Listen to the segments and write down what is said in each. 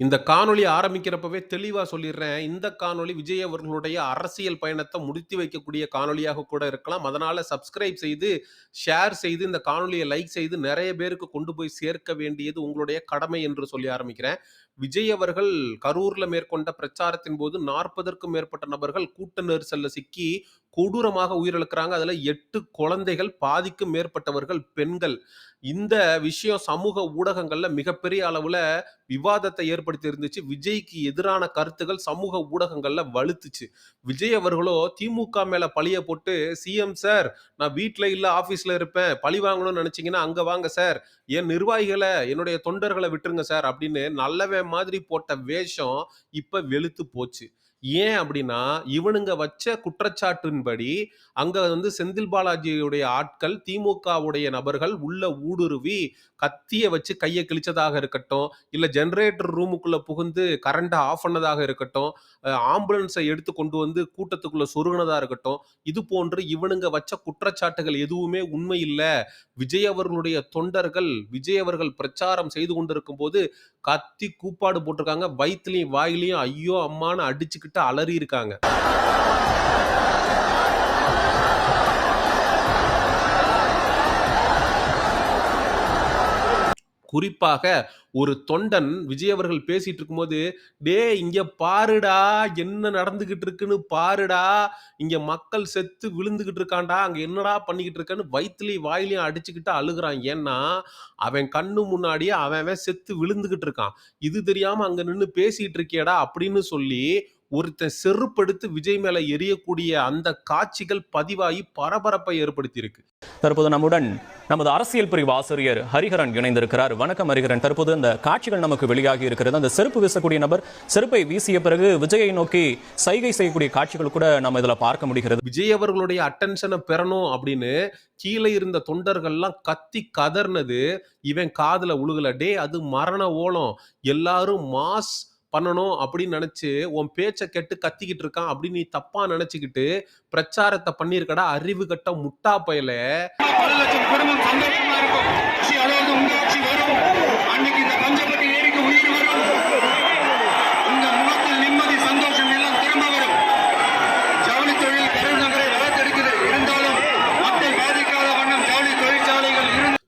இந்த காணொளி ஆரம்பிக்கிறப்பவே தெளிவா சொல்லிடுறேன். இந்த காணொளி விஜய் அவர்களுடைய அரசியல் பயணத்தை முடித்து வைக்கக்கூடிய காணொளியாக கூட இருக்கலாம். அதனால சப்ஸ்கிரைப் செய்து, ஷேர் செய்து, இந்த காணொலியை லைக் செய்து நிறைய பேருக்கு கொண்டு போய் சேர்க்க வேண்டியது உங்களுடைய கடமை என்று சொல்லி ஆரம்பிக்கிறேன். விஜய் அவர்கள் கரூர்ல மேற்கொண்ட பிரச்சாரத்தின் போது 40ற்கும் மேற்பட்ட நபர்கள் கூட்ட நெரிசல்ல சிக்கி கொடூரமாக உயிரிழக்கிறாங்க. அதுல எட்டு குழந்தைகள், பாதிக்கும் மேற்பட்டவர்கள் பெண்கள். இந்த விஷயம் சமூக ஊடகங்கள்ல மிகப்பெரிய அளவுல விவாதத்தை ஏற்படுத்தி இருந்துச்சு. விஜய்க்கு எதிரான கருத்துக்கள் சமூக ஊடகங்கள்ல வலுத்துச்சு. விஜய் அவர்களோ திமுக மேல பழிய போட்டு, "சிஎம் சார் நான் வீட்டில் இல்ல ஆஃபீஸில் இருப்பேன். பழி வாங்கணும்னு நெனச்சீங்கன்னா அங்க வாங்க சார். என் நிர்வாகிகளை என்னுடைய தொண்டர்களை விட்டுருங்க சார்" அப்படின்னு நல்லவே மாதிரி போட்ட வேஷம் இப்ப வெளுத்து போச்சு. ஏன் அப்படின்னா, இவனுங்க வச்ச குற்றச்சாட்டின்படி, அங்க வந்து செந்தில் பாலாஜியுடைய ஆட்கள், திமுகவுடைய நபர்கள் உள்ள ஊடுருவி, கத்தியை வச்சு கையை கிழிச்சதாக இருக்கட்டும், இல்ல ஜெனரேட்டர் ரூமுக்குள்ள புகுந்து கரண்டை ஆஃப் பண்ணதாக இருக்கட்டும், ஆம்புலன்ஸை எடுத்து கொண்டு வந்து கூட்டத்துக்குள்ள சொருகினதா இருக்கட்டும், இது போன்று இவனுங்க வச்ச குற்றச்சாட்டுகள் எதுவுமே உண்மை இல்லை விஜய் அவர்களுடைய தொண்டர்கள், விஜய் அவர்கள் பிரச்சாரம் செய்து கொண்டிருக்கும்போது, கத்தி கூப்பாடு போட்டிருக்காங்க. வயிற்றுலையும் வாயிலையும் ஐயோ! அம்மான்னு அடிச்சுக்கிட்டு அலறி இருக்காங்க குறிப்பாக ஒரு தொண்டன் விஜய் அவர்கள் பேசிட்டு இருக்கும்போது, "டேய் இங்க பாருடா, என்ன நடந்துகிட்டு இருக்குன்னு பாருடா. இங்க மக்கள் செத்து விழுந்துகிட்டு இருக்கான்டா. அங்க என்னடா பண்ணிக்கிட்டு இருக்கான்னு வயித்துலயும், வாயிலையும் அடிச்சுக்கிட்டு அழுகுறான். ஏன்னா, அவன் கண்ணு முன்னாடியே அவன் அவன் செத்து விழுந்துகிட்டு இருக்கான். "இது தெரியாம அங்க நின்னு பேசிட்டு இருக்கியடா அப்படின்னு சொல்லி, ஒருத்தன் செருப்பெடுத்து விஜய் மேல எறியக்கூடிய அந்த காட்சிகள் பதிவாகி பரபரப்பை ஏற்படுத்தியிருக்கு. தற்போது நம்முடன் நமது அரசியல் பிரிவு ஆசிரியர் ஹரிஹரன் இணைந்திருக்கிறார். வணக்கம் ஹரிஹரன். தற்போது அந்த காட்சிகள் நமக்கு வெளியாகி இருக்கிறது. அந்த செருப்பு வீசக்கூடிய நபர் செருப்பை வீசிய பிறகு விஜயை நோக்கி சைகை செய்யக்கூடிய காட்சிகள் கூட நம்ம இதுல பார்க்க முடிகிறது. விஜய் அவர்களுடைய அட்டென்ஷனை பெறணும் அப்படின்னு கீழே இருந்த தொண்டர்கள்லாம் கத்தி கதர்னது. இவன் காதுல உழுகல. டேய் அது மரண ஓலம். எல்லாரும் மாஸ் பண்ணணும் அப்படின்னு நினச்சி உன் பேச்சை கெட்டு கத்திக்கிட்டு இருக்கான் அப்படின்னு நீ தப்பாக நினச்சிக்கிட்டு பிரச்சாரத்தை பண்ணியிருக்கடா அறிவு கட்ட முட்டா பயல.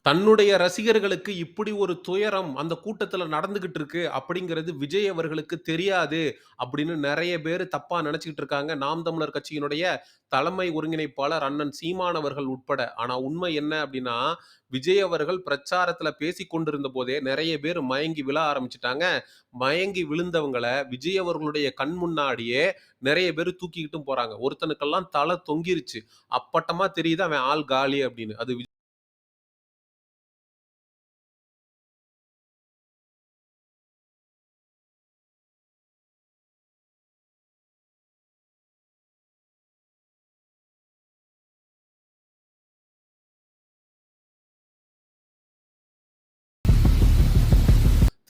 தன்னுடைய ரசிகர்களுக்கு இப்படி ஒரு துயரம் அந்த கூட்டத்துல நடந்துகிட்டு இருக்கு அப்படிங்கிறது விஜய் அவர்களுக்கு தெரியாது அப்படின்னு நிறைய பேர் தப்பா நினைச்சுக்கிட்டு இருக்காங்க. நாம் தமிழர் கட்சியினுடைய தலைமை ஒருங்கிணைப்பாளர் அண்ணன் சீமான் அவர்கள் உட்பட. ஆனா உண்மை என்ன அப்படின்னா விஜய் அவர்கள் பிரச்சாரத்துல பேசி கொண்டிருந்த போதே நிறைய பேர் மயங்கி விழ ஆரம்பிச்சிட்டாங்க. மயங்கி விழுந்தவங்களை விஜய் அவர்களுடைய கண் முன்னாடியே நிறைய பேர் தூக்கிக்கிட்டும் போறாங்க. ஒருத்தனுக்கெல்லாம் தலை தொங்கிருச்சு. அப்பட்டமா தெரியுது அவன் ஆள் காலி அப்படின்னு. அது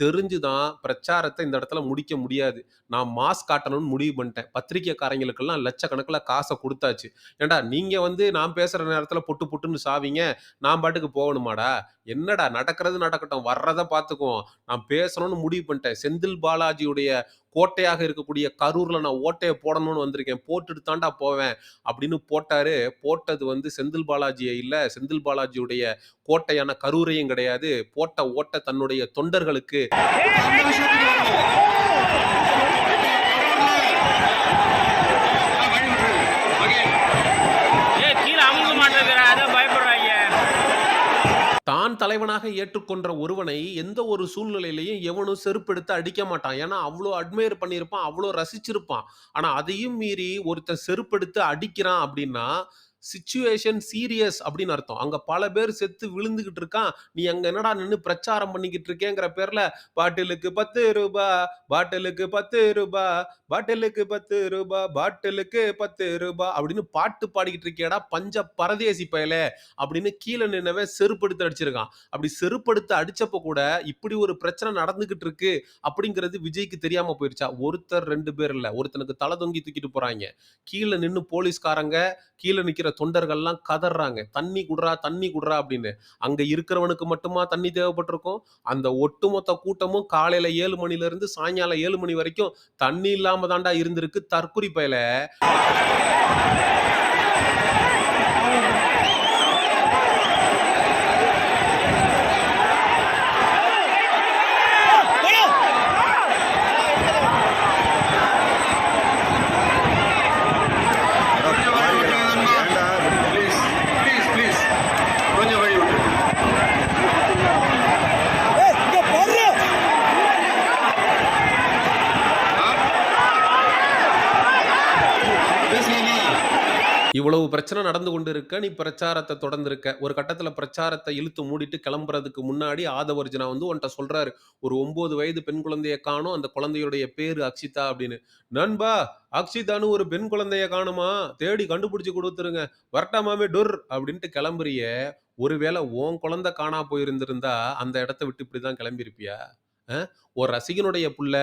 தெரிஞ்சு தான் பிரச்சாரத்தை இந்த இடத்துல முடிக்க முடியாது. நான் மாஸ் காட்டணும்னு முடிவு பண்ணிட்டேன். பத்திரிக்கைக்காரங்களுக்கெல்லாம் லட்சக்கணக்கில் காசை கொடுத்தாச்சு ஏன்டா நீங்கள் வந்து நான் பேசுகிற நேரத்தில் பொட்டு பொட்டுன்னு சாவீங்க. நான் பாட்டுக்கு போகணுமாடா? என்னடா நடக்கிறது நடக்கட்டும். வர்றதை பார்த்துக்குவோம். நான் பேசணும்னு முடிவு பண்ணிட்டேன். செந்தில் பாலாஜியுடைய கோட்டையாக இருக்கக்கூடிய கரூரில் நான் ஓட்டையை போடணும்னு வந்திருக்கேன். போட்டுட்டு தான்டா போவேன். அப்படின்னு போட்டாரு. போட்டது வந்து செந்தில் பாலாஜியை இல்லை செந்தில் பாலாஜியுடைய கோட்டையான கரூரையும் கிடையாது. போட்ட ஓட்ட தன்னுடைய தொண்டர்களுக்கு சந்தோஷத்துக்கு தலைவனாக ஏற்றுக்கொண்ட ஒருவனை எந்த ஒரு சூழ்நிலையிலையும் எவனும் செருப்பெடுத்து அடிக்க மாட்டான். ஏன்னா, அவ்வளோ அட்மையர் பண்ணியிருப்பான். அவ்வளோ ரசிச்சிருப்பான். ஆனா, அதையும் மீறி ஒருத்தன் செருப்பெடுத்து அடிக்கிறான் அப்படின்னா, சிச்சுவேஷன் சீரியஸ் அப்படின்னு அர்த்தம். அங்க பல பேர் செத்து விழுந்துகிட்டு இருக்கான். நீ அங்க என்னடா நின்று பிரச்சாரம் பண்ணிக்கிட்டு இருக்கேங்கிற பேர்ல, பாட்டிலுக்கு பத்து ரூபா பாட்டிலுக்கு பத்து ரூபா பாட்டிலுக்கு பத்து ரூபா பாட்டிலுக்கு பத்து ரூபா அப்படின்னு பாட்டு பாடிக்கிட்டு இருக்கேடா பஞ்ச பரதேசி பயலே! அப்படின்னு கீழே நின்னவே செருப்பெடுத்து அடிச்சிருக்கான். அப்படி செருப்பெடுத்து அடிச்சப்போ கூட, இப்படி ஒரு பிரச்சனை நடந்துகிட்டு இருக்கு அப்படிங்கிறது விஜய்க்கு தெரியாம போயிருச்சா? ஒருத்தர் ரெண்டு பேர் இல்லை ஒருத்தனுக்கு தலை தொங்கி தூக்கிட்டு போகிறாங்க கீழே நின்று போலீஸ்காரங்க, கீழே நிற்கிற தொண்டர்கள்லாம் கதறாங்க தண்ணி குடுறா தண்ணி குடுறா அப்படின்னு. அங்க இருக்கிறவனுக்கு மட்டுமா தண்ணி தேவைப்பட்டிருக்கும்? அந்த ஒட்டுமொத்த கூட்டமும் காலையில ஏழு மணில இருந்து சாயங்காலம் ஏழு மணி வரைக்கும் தண்ணி இல்லாம தாண்டா இருந்திருக்கு தற்குறி பயல கொஞ்சம் வழி விட்டுருங்க நண்பா. Please, please, please. கொஞ்சம் வழி விட்டு பேசலாமா இவ்வளவு பிரச்சனை நடந்து கொண்டு இருக்க நீ பிரச்சாரத்தை தொடர்ந்து இருக்க ஒரு கட்டத்துல பிரச்சாரத்தை இழுத்து மூடிட்டு கிளம்புறதுக்கு முன்னாடி ஆதவர்ஜுனா வந்து உன்கிட்ட சொல்றாரு ஒரு ஒன்பது வயது பெண் குழந்தைய காணும் அந்த குழந்தையுடைய பேரு அக்ஷிதா அப்படின்னு. நண்பா அக்ஷிதான்னு ஒரு பெண் குழந்தைய காணுமா? தேடி கண்டுபிடிச்சு கொடுத்துருங்க. வரட்டாமாமே டொர் அப்படின்ட்டு கிளம்புறிய ஒருவேளை உன் குழந்தை காணா போயிருந்திருந்தா அந்த இடத்த விட்டு இப்படிதான் கிளம்பியிருப்பியா? ஒரு ரசிகனுடைய புள்ள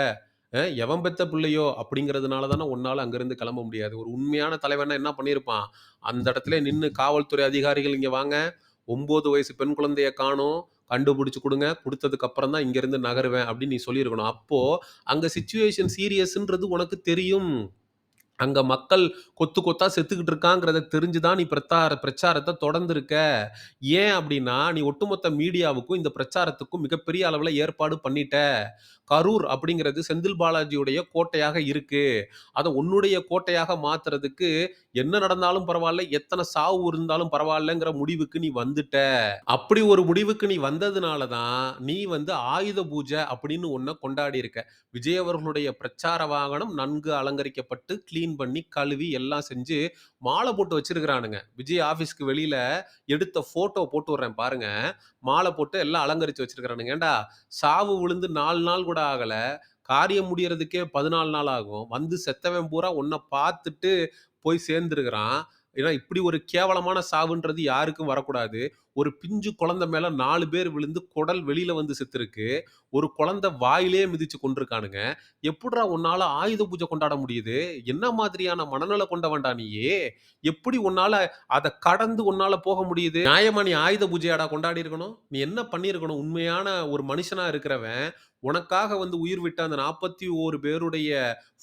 எவன் பெத்த பிள்ளையோ? அப்படிங்கிறதுனால தானே உன்னால அங்கேருந்து கிளம்ப முடியாது. ஒரு உண்மையான தலைவனா என்ன பண்ணியிருப்பான் அந்த இடத்துல நின்று காவல்துறை அதிகாரிகள் இங்க வாங்க. ஒன்பது வயசு பெண் குழந்தைய காணும். கண்டுபிடிச்சு கொடுங்க. கொடுத்ததுக்கு அப்புறம் தான் இங்கேருந்து நகருவேன் அப்படின்னு நீ சொல்லியிருக்கணும். அப்போ அங்க சுச்சுவேஷன் சீரியஸ்ன்றது உனக்கு தெரியும். அங்கே மக்கள் கொத்து கொத்தா செத்துக்கிட்டு இருக்காங்கிறத தெரிஞ்சுதான் நீ பிரச்சார பிரச்சாரத்தை தொடர்ந்துருக்க? ஏன் அப்படின்னா நீ ஒட்டுமொத்த மீடியாவுக்கும் இந்த பிரச்சாரத்துக்கும் மிகப்பெரிய அளவில் ஏற்பாடு பண்ணிட்ட. கரூர் அப்படிங்கிறது செந்தில் பாலாஜியுடைய கோட்டையாக இருக்கு. அதை உன்னுடைய கோட்டையாக மாத்துறதுக்கு என்ன நடந்தாலும் பரவாயில்ல எத்தனை சாவு இருந்தாலும் பரவாயில்லங்கிற முடிவுக்கு நீ வந்துட்ட. அப்படி ஒரு முடிவுக்கு நீ வந்ததுனால தான் நீ வந்து ஆயுத பூஜை அப்படின்னு ஒன்றை கொண்டாடி இருக்க. விஜய் அவர்களுடைய பிரச்சார வாகனம் நன்கு அலங்கரிக்கப்பட்டு க்ளீன் பண்ணி கழுவி எல்லாம் செஞ்சு மாலை போட்டு வச்சிருக்கிறானுங்க. விஜய் ஆஃபீஸ்க்கு வெளியில எடுத்த போட்டோ போட்டு விடுறேன் பாருங்க. மாலை போட்டு எல்லாம் அலங்கரிச்சு வச்சிருக்கிறானுங்க. ஏண்டா? சாவு விழுந்து நாலு நாள் கூட ஆகலை. காரியம் முடியறதுக்கே பதினாலு நாள் ஆகும். வந்து செத்தவன் பூரா உன்னை பார்த்துட்டு போய் சேர்ந்துருக்கிறான். ஏன்னா இப்படி ஒரு கேவலமான சாவுன்றது யாருக்கும் வரக்கூடாது. ஒரு பிஞ்சு குழந்தை மேல நாலு பேர் விழுந்து குடல் வெளியில வந்து செத்துருக்கு. ஒரு குழந்தை வாயிலே மிதிச்சு கொண்டிருக்கானுங்க எப்படிடா உன்னால ஆயுத பூஜை கொண்டாட முடியுது? என்ன மாதிரியான மனநல கொண்டவன்டா நீயே? எப்படி உன்னால அதை கடந்து உன்னால போக முடியுது? நியாயமா நீ ஆயுத பூஜையாடா கொண்டாடி இருக்கணும் நீ என்ன பண்ணியிருக்கணும்? உண்மையான ஒரு மனுஷனா இருக்கிறவன் உனக்காக வந்து உயிர் விட்ட அந்த நாற்பத்தி ஓரு பேருடைய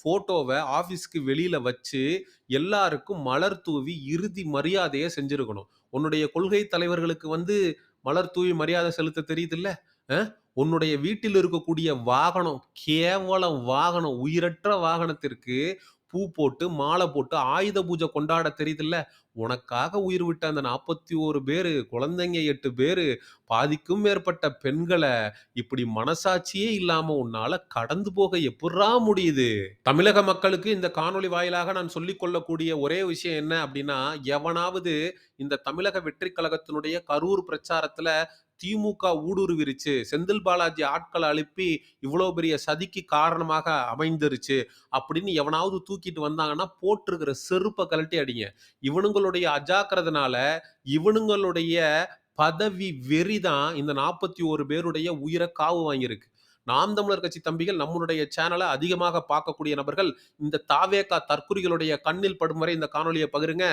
போட்டோவை ஆஃபீஸ்க்கு வெளியில வச்சு எல்லாருக்கும் மலர் தூவி இறுதி மரியாதையை செஞ்சிருக்கணும். உன்னுடைய கொள்கை தலைவர்களுக்கு வந்து மலர் தூவி மரியாதை செலுத்த தெரியுதுல்ல அஹ்? உன்னுடைய வீட்டில் இருக்கக்கூடிய வாகனம் கேவலம் வாகனம் உயிரற்ற வாகனத்திற்கு பூ போட்டு மாலை போட்டு ஆயுத பூஜை கொண்டாட தெரியுதுல்ல? உனக்காக உயிர் விட்ட அந்த நாற்பத்தி ஓரு பேரு குழந்தைங்க எட்டு பேரு பாதிக்கும் மேற்பட்ட பெண்களை இப்படி மனசாட்சியே இல்லாம உன்னால கடந்து போக எப்படா முடியுது? தமிழக மக்களுக்கு இந்த காணொளி வாயிலாக நான் சொல்லிக் கொள்ளக்கூடிய ஒரே விஷயம் என்ன அப்படின்னா எவனாவது இந்த தமிழக வெற்றி கழகத்தினுடைய கரூர் பிரச்சாரத்துல திமுக ஊடுருவிருச்சு செந்தில் பாலாஜி ஆட்களை அனுப்பி இவ்வளோ பெரிய சதிக்கு காரணமாக அமைந்துருச்சு அப்படின்னு எவனாவது தூக்கிட்டு வந்தாங்கன்னா போட்டிருக்கிற செருப்பை கழட்டி அடிங்க. இவனுங்களுடைய அஜாக்கிறதுனால இவனுங்களுடைய பதவி வெறி தான் இந்த நாற்பத்தி ஒரு பேருடைய உயிரை காவு வாங்கியிருக்கு. நாம் தமிழர் கட்சி தம்பிகள் நம்மளுடைய சேனலை அதிகமாக பார்க்கக்கூடிய நபர்கள் இந்த தாவேக்கா தற்குறிகளுடைய கண்ணில் படும் வரை இந்த காணொலியை பகிருங்க.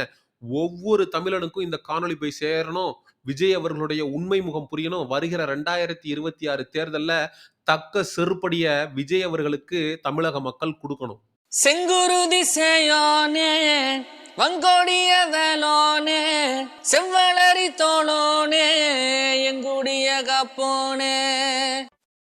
ஒவ்வொரு தமிழனுக்கும் இந்த காணொலி போய் சேரணும். விஜய் அவர்களுடைய உண்மை முகம் புரியணும். வருகிற ரெண்டாயிரத்தி இருபத்தி ஆறு தேர்தல்ல தக்க செருப்படிய விஜய் அவர்களுக்கு தமிழக மக்கள் கொடுக்கணும். செங்குருதி சேயோனே வங்கோடிய வேலோனே செவ்வளரி தோளோனே எங்குடிய கப்போனே.